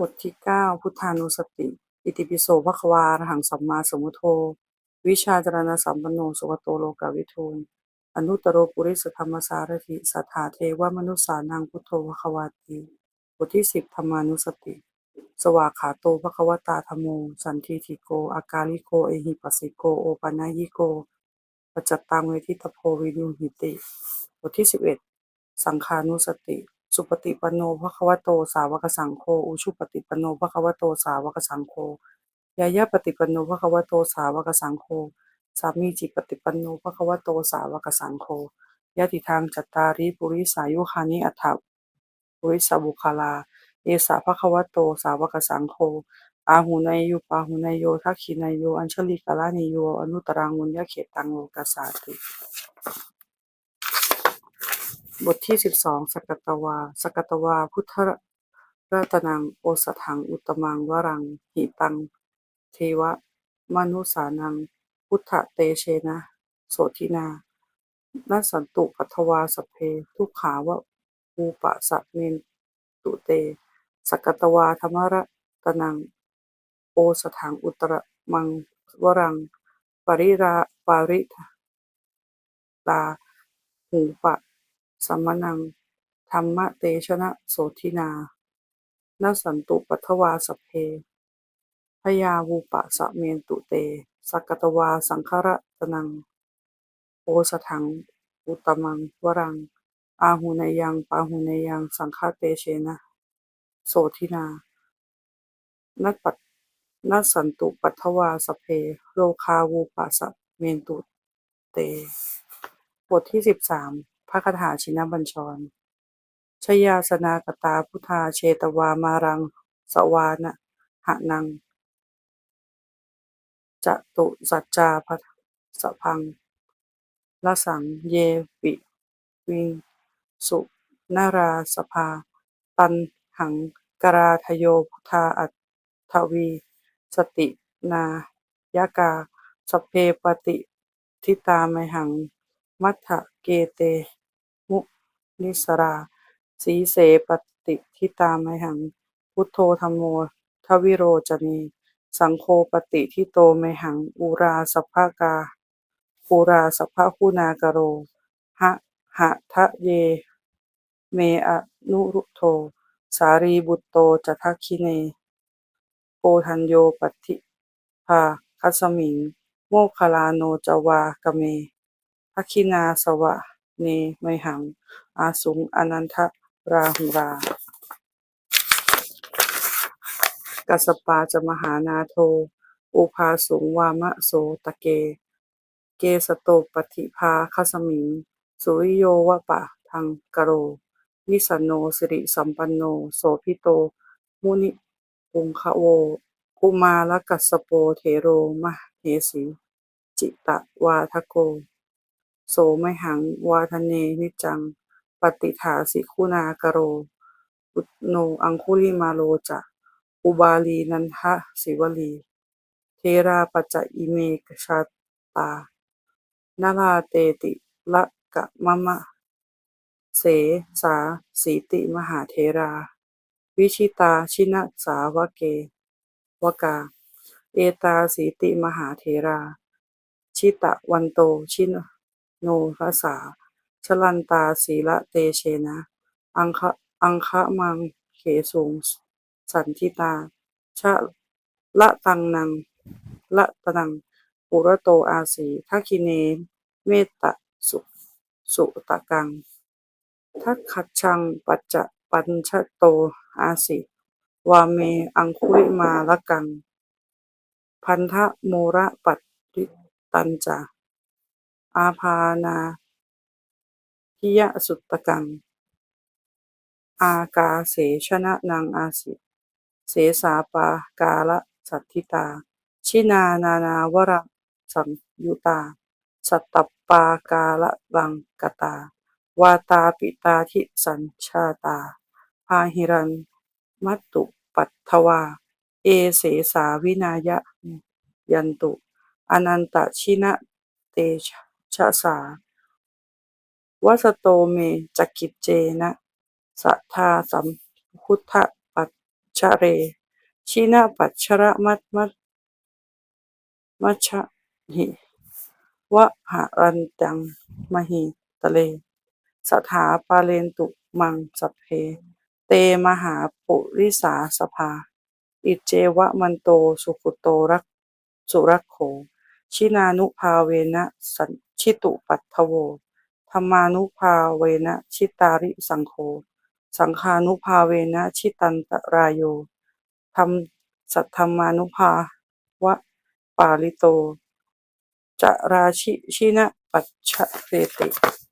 บทที่เก้าพุทธานุสติ อิติปิโสภควาอรหังสัมมาสัมพุทโธ วิชาจรณะสัมปันโนสุขโตโลกาวิทูลอนุตตรโรปุริสธรรมสารถิสัทธาเทวมนุสสานังพุทโธภควาติบทที่สิบธรรมานุสติ สวากขาโตภควตาธรรมโม สันทิทิโก อากาลิโก เอหิปัสสิโก โอปัญญิโกปัจจตตังเวทิตโพวินุหิติ บทที่สิบเอ็ดสังขานุสติ สุปฏิปันโนภควโต สาวกสังโฆอุชุปฏิปันโนภควโต สาวกสังโฆยายาปฏิปันโนภควโต สาวกสังโฆสามีจิปฏิปันโนภควโต สาวกสังโฆยะติทางจัตตาริปุริสายุคานิอัฏฐปุริสบุคลา เอสะภควโต สาวกสังโฆอาหูนายโยปาหูนายโยทักขินายโย อัญชลิกาลานิโย อนุตรังมุญญเขตังโลกัสสาติ บทที่สิบสองสกตวา สกัตวา พุทธรัตนัง โอสถัง อุตมัง วรัง หิตัง เทวะ มนุสานัง พุทธเตเชนะ โสทินา นัสสันตุปัทวาสเพ ทุกขาวะภูปะสะเมนตุเต สกัตวาธรรมรัตนัง โอสถัง อุตตมัง วรัง ปริรา ปาริตาหูปะ สัมมนัง ธรรมเตชนะโสทินานัสสันตุปัทวาสเพ พยาวูปะสะเมนตุเต สักตวาสังฆรัตนัง โอสถัง อุตมัง วรัง อาหูนยังปาหูนยัง สังฆเตเชนะ โสทินา นัตปัตนัสสันตุปัทวาสเพ โลคาวูปะสะเมนตุเต บทที่สิบสาม ระคาถาชินบัญชร ชยาสนากตาพุทธาเชตวามารัง สวานะหะนังจตุสัจจาพสะพังละสังเยปิวิงสุนาราสภาตันหังกราทโยพุทธาอัตถวี สตินายกา สเพปฏิทิตาไมหัง มัทธเกเต นิสรา สีเสปฏิทิตามหัง พุทโธธรรมโม ทวิโรจเนสังโฆปฏิทิโตไมหัง อุราสภกาปูราสภคุณากโร หะหะทะเย เมอะนุรุโท สารีบุตโตจทักคิเนโกทัญโยปฏิภาคัสมิง โมคคลาโนจวากเมทักขินาสวะ เนไมหัง อาสุงอนันทราหุรา กัสปาจะมหานาโท อุภาสุงวามะโสตะเก เกสโตปฏิภาคสมิง สุริโยวะปะทังกโรวิสันโนสิริสัมปันโน โสภิโต มุนิปุงคะโว กุมารกัสสโปเทโรมะเหสี จิตะวาทโก โสไมหัง วาทเน นิจจัง ปฏิฐาสิคุณากโร อุตโน อังคุลิมาโลจะ อุบาลีนันทะสิวลี เทราปัจจอิเมกชาตานาลาเตติละกะมะมะ เส สา สีติมหาเทรา วิชิตาชินะสาวเก วกา เอตาสีติมหาเทรา ชิตะวันโต ชิน โนภาษาชลันตาศีละเตเชนะ อังคะอังคะมังเขสุงสันทิตา ชะละตังนัง ละตนัง ปุระโตอาสีทักคิเน เมตตสุสุตะกัง ทักขัดชังปัจจะปัญชโตอาสิวาเมอังคุลิมาละกัง พันธะโมระปัตติตันจา อาพานาทิยสุตตกัง อากาเสชนะนังอาสิ เสสาปากาละสัทธิตา ชินานานาวรสัมยุตา สัตตปปากาละลังกตา วาตาปิตาทิสัญชาตา พาหิรันมัตตุปัตถวา เอเสสาวินายะยันตุ อนันตชินะเตชะ สาวัสโตเมจักกิจเจนะสัทธาสัมพุทธปัจชะเร ชินะปัชชระมัตมัตมัชหิวะหะรันตังมหิตะเล สถาปาเลนตุมังสัพเพ เตมหาปุริสาสภา อิเจวะมันโตสุขุโตรักสุรักโข ชินานุภาเวนะสัน ชิตุปัตทโว ธรรมานุภาเวนะชิตาริสังโฆ สังคานุภาเวนะชิตันตรายโยธรรมสัทธรรมานุภาวะปาลิโตจราชิชินะปัจฉเรติ